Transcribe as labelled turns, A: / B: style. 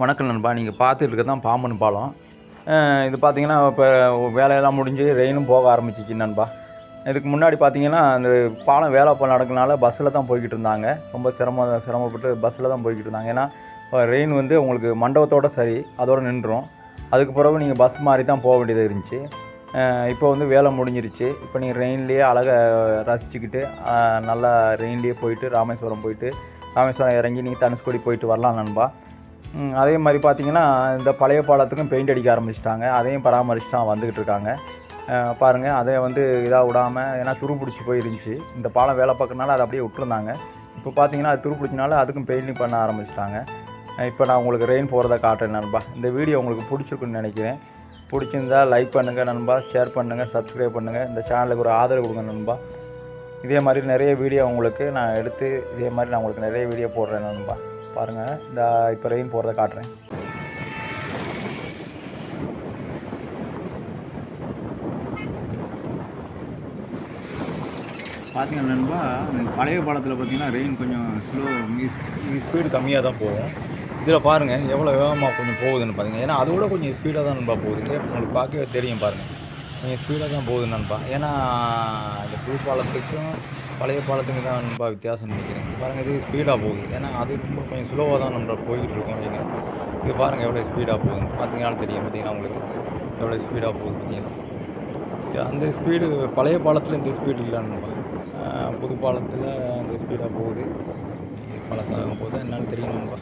A: வணக்கம் நண்பா. நீங்கள் பார்த்துட்டு இருக்க தான் பாம்பன் பாலம். இது பார்த்தீங்கன்னா இப்போ வேலையெல்லாம் முடிஞ்சு ரெயினும் போக ஆரம்பிச்சிச்சு நண்பா. இதுக்கு முன்னாடி பார்த்தீங்கன்னா அந்த பாலம் வேலை ப- நடக்கனால பஸ்ஸில் தான் போய்கிட்டு இருந்தாங்க. ரொம்ப சிரம சிரமப்பட்டு பஸ்ஸில் தான் போய்கிட்டு இருந்தாங்க. ஏன்னா ரெயின் வந்து உங்களுக்கு மண்டபத்தோட சரி அதோடு நின்றுடும் அதுக்கு பிறகு நீங்கள் பஸ் மாதிரி தான் போக வேண்டியது இருந்துச்சு. இப்போ வந்து வேலை முடிஞ்சிருச்சு. இப்போ நீங்கள் ரெயின்லேயே அழகை ரசிச்சுக்கிட்டு நல்லா ரெயின்லேயே போயிட்டு ராமேஸ்வரம் போயிட்டு ராமேஸ்வரம் இறங்கி நீங்கள் தனுஷ்கோடி போயிட்டு வரலாம் நண்பா. அதே மாதிரி பார்த்திங்கன்னா இந்த பழைய பாலத்துக்கும் பெயிண்ட் அடிக்க ஆரம்பிச்சிட்டாங்க. அதையும் பராமரிச்சு தான் வந்துக்கிட்டு இருக்காங்க. பாருங்கள் அதை வந்து இதாக விடாமல் ஏன்னா துரு பிடிச்சி போயிருந்துச்சு. இந்த பாலம் வேலை பார்க்கறனால அதை அப்படியே விட்டுருந்தாங்க. இப்போ பார்த்தீங்கன்னா அது துரு அதுக்கும் பெயிண்டிங் பண்ண ஆரம்பிச்சிட்டாங்க. இப்போ நான் உங்களுக்கு ரெயின் போகிறத காட்டுறேன் நண்பா. இந்த வீடியோ உங்களுக்கு பிடிச்சிருக்குன்னு நினைக்கிறேன். பிடிச்சிருந்தா லைக் பண்ணுங்கள் நண்பா. ஷேர் பண்ணுங்கள் சப்ஸ்கிரைப் பண்ணுங்கள் இந்த சேனலுக்கு ஒரு ஆதரவு கொடுங்க நண்பா. இதே மாதிரி நிறைய வீடியோ உங்களுக்கு நான் எடுத்து இதே மாதிரி நான் உங்களுக்கு நிறைய வீடியோ போடுறேன் நண்பா. பாருங்கள் இந்த இப்போ ரெயின் போகிறத காட்டுறேன். பார்த்தீங்க நண்பா பழைய பாலத்தில் பார்த்தீங்கன்னா ரெயின் கொஞ்சம் ஸ்லோ ஸ்பீடு கம்மியாக தான் போகும். இதில் பாருங்கள் எவ்வளோ வேகமாக கொஞ்சம் போகுதுன்னு பாருங்கள் ஏன்னா அதோட கொஞ்சம் ஸ்பீடாக தான் நண்பா போகுது. உங்களுக்கு பார்க்கவே தெரியும் பாருங்கள் கொஞ்சம் ஸ்பீடாக தான் போகுது நண்பா. ஏன்னா இந்த புது பாலத்துக்கும் பழைய பாலத்துக்கும் தான் நண்பா வித்தியாசம் நினைக்கிறேன். பாருங்கள் இது ஸ்பீடாக போகுது. ஏன்னா அது ரொம்ப கொஞ்சம் ஸ்லோவாக தான் நம்ம போய்கிட்டு இருக்கோம் நீங்கள் இது பாருங்கள் எவ்வளோ ஸ்பீடாக போகுது பார்த்தீங்கன்னா தெரியும். பார்த்தீங்கன்னா உங்களுக்கு? எவ்வளோ ஸ்பீடாக போகுது பார்த்தீங்கன்னா அந்த ஸ்பீடு பழைய பாலத்தில் இந்த ஸ்பீடு இல்லை நண்பா. புது பாலத்தில் அந்த ஸ்பீடாக போகுது. பழசாகும் போது என்னன்னு தெரியும் நண்பா.